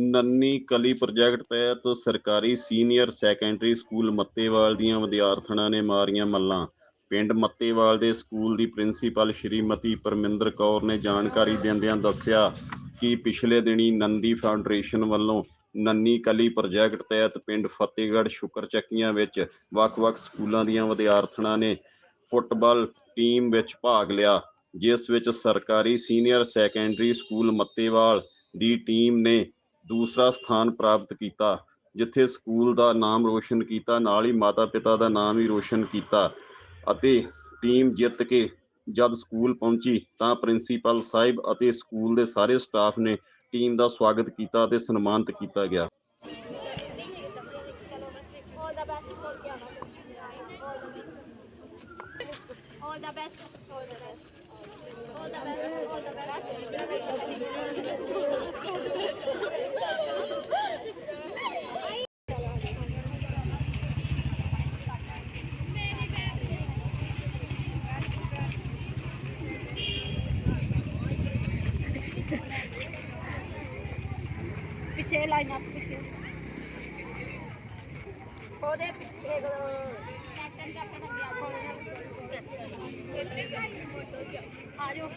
ਨੰਨੀ ਕਲੀ ਪ੍ਰੋਜੈਕਟ ਤਹਿਤ ਸਰਕਾਰੀ ਸੀਨੀਅਰ ਸੈਕੰਡਰੀ ਸਕੂਲ ਮੱਤੇਵਾਲ ਦੀਆਂ ਵਿਦਿਆਰਥਣਾਂ ਨੇ ਮਾਰੀਆਂ ਮੱਲਾਂ। ਪਿੰਡ ਮੱਤੇਵਾਲ ਦੇ ਸਕੂਲ ਦੀ ਪ੍ਰਿੰਸੀਪਲ ਸ਼੍ਰੀਮਤੀ ਪਰਮਿੰਦਰ ਕੌਰ ਨੇ ਜਾਣਕਾਰੀ ਦਿੰਦਿਆਂ ਦੱਸਿਆ ਕਿ ਪਿਛਲੇ ਦਿਨੀ ਨੰਦੀ ਫਾਊਂਡੇਸ਼ਨ ਵੱਲੋਂ ਨੰਨੀ ਕਲੀ ਪ੍ਰੋਜੈਕਟ ਤਹਿਤ ਪਿੰਡ ਫਤਿਹਗੜ੍ਹ ਸ਼ੁਕਰ ਚੱਕੀਆਂ ਵਿੱਚ ਵੱਖ-ਵੱਖ ਸਕੂਲਾਂ ਦੀਆਂ ਵਿਦਿਆਰਥਣਾਂ ਨੇ ਫੁੱਟਬਾਲ ਟੀਮ ਵਿੱਚ ਭਾਗ ਲਿਆ, ਜਿਸ ਵਿੱਚ ਸਰਕਾਰੀ ਸੀਨੀਅਰ ਸੈਕੰਡਰੀ ਸਕੂਲ ਮੱਤੇਵਾਲ ਦੀ ਟੀਮ ਨੇ ਦੂਸਰਾ ਸਥਾਨ ਪ੍ਰਾਪਤ ਕੀਤਾ, ਜਿੱਥੇ ਸਕੂਲ ਦਾ ਨਾਮ ਰੋਸ਼ਨ ਕੀਤਾ, ਨਾਲ ਹੀ ਮਾਤਾ-ਪਿਤਾ ਦਾ ਨਾਮ ਵੀ ਰੋਸ਼ਨ ਕੀਤਾ ਅਤੇ ਟੀਮ ਜਿੱਤ ਕੇ ਜਦ ਸਕੂਲ ਪਹੁੰਚੀ ਤਾਂ ਪ੍ਰਿੰਸੀਪਲ ਸਾਹਿਬ ਅਤੇ ਸਕੂਲ ਦੇ ਸਾਰੇ ਸਟਾਫ ਨੇ ਟੀਮ ਦਾ ਸਵਾਗਤ ਕੀਤਾ ਅਤੇ ਸਨਮਾਨਿਤ ਕੀਤਾ ਗਿਆ All the best. All the best. All the best. All the ਪਿੱਛੇ ਲਾਈਨ ਅਪ ਪਿੱਛੇ। ਉਹਦੇ ਪਿੱਛੇ ਆ ਜਾਓ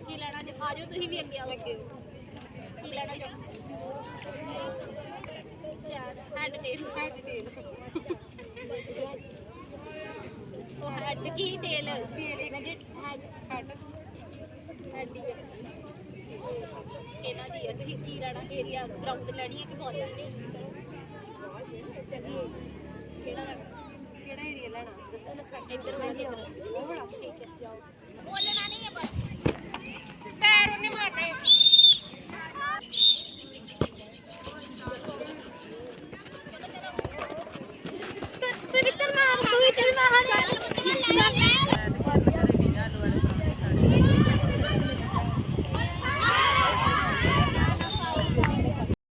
ਕੀ ਲੈਣਾ ਜੇ? ਆ ਜਾਓ ਤੁਸੀਂ ਵੀ ਅੱਗੇ ਆਓ ਅੱਗੇ ਕੀ ਲੈਣਾ ਜੋ? ਹੈਡ ਟੇਲ ਹੈਡ ਟੇਲ ਉਹ ਹੈਡ ਕੀ ਟੇਲ ਹੈਡ ਹੈਡ ਹੈਡ ਤੁਸੀਂ ਕੀ ਲੈਣਾ ਏਰੀਆ ਗਰਾਊਂਡ ਲੈਣੀ ਹੈ ਕਿ ਬਾਲ ਲੈਣੀ ਹੈ? ਚਲੋ। ਚੱਲੀਏ ਕਿਹੜਾ ਲੈਣਾ? ਕਿਹੜਾ ਏਰੀਆ ਲੈਣਾ? ਦੱਸੋ ਨਾ ਇੱਧਰ ਵਾਲੀ ਉਹ ਬੜਾ ਠੀਕ ਹੈ। ਜਾਓ